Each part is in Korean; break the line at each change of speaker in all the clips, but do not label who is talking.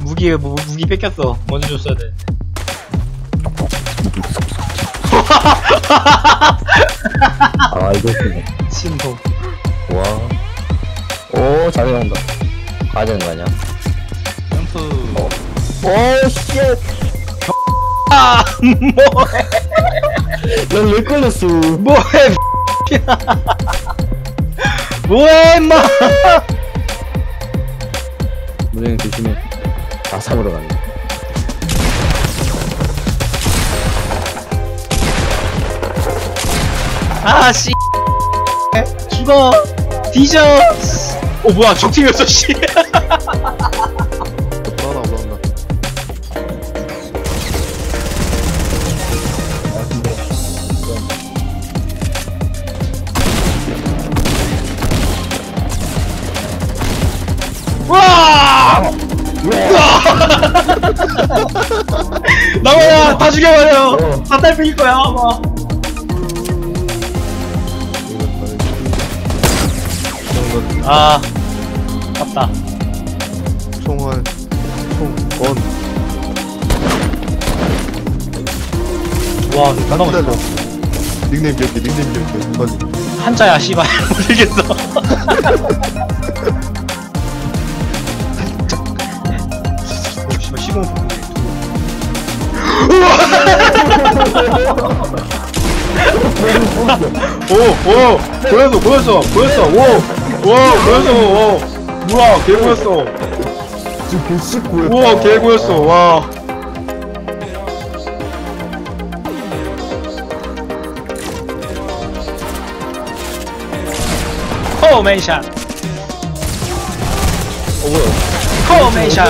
무기 무, 무기 뺏겼어. 먼저 줬어야 돼.
아 이거
신동.
와오 잘 나온다 가야 되는 거 아니야?
점프.
오쉣
아 뭐해
난왜 걸렸어
뭐해 뭐해 임마.
무정이 조심해 아 사으로 갔네
아씨. 죽어. 뒤져. 어 뭐야. 적팀이었어 씨 나와야 다 죽여버려
어.
다 딸팽일 거야 아마. 아. 아깝다.
총알 총건.
와 누가 나왔어
닉네임 기억해 닉네임 맞아
한자야 씨발. 모르겠어 오오 보였어 보였어 보였어 오오 보였어 오 우와 개 보였어.
지금 119에
우와 개 보였어 와. 포메이션
어 뭐야?
포메이션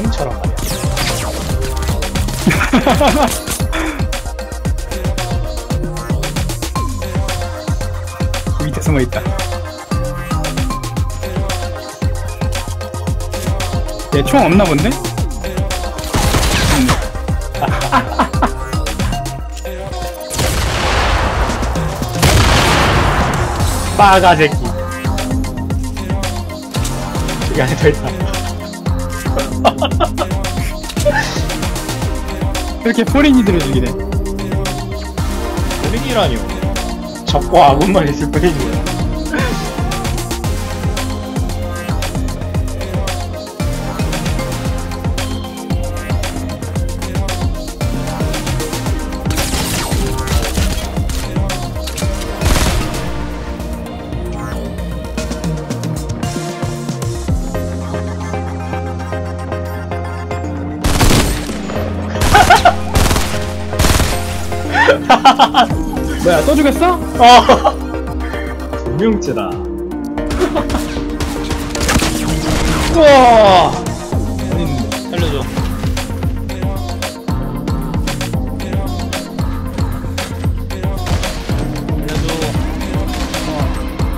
지금처럼 말이야
그 밑에 숨어 있다. 얘 총 없나 본데?
빠가 새끼 여기 안에 더 있다
이렇게 포린이들을 죽이네.
우리기라뇨 적과 아군만 있을 뿐이지
뭐야, 또 죽였어?
어 분명체다 우와? 살려줘 살려줘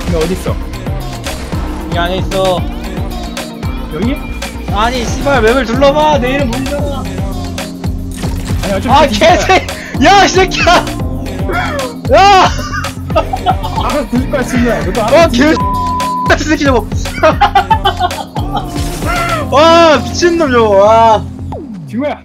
근데 어딨어?
이 안에 있어
여기?
아니 씨발 맵을 둘러봐 내 이름 보이잖아
아니, 어차피
아 개새 야 이 새끼야 야
아, 뒤질 거야, 친구야.
와,
알아.
개, 같은 새끼 저거. 와, 미친놈 저거, 와.
친구야.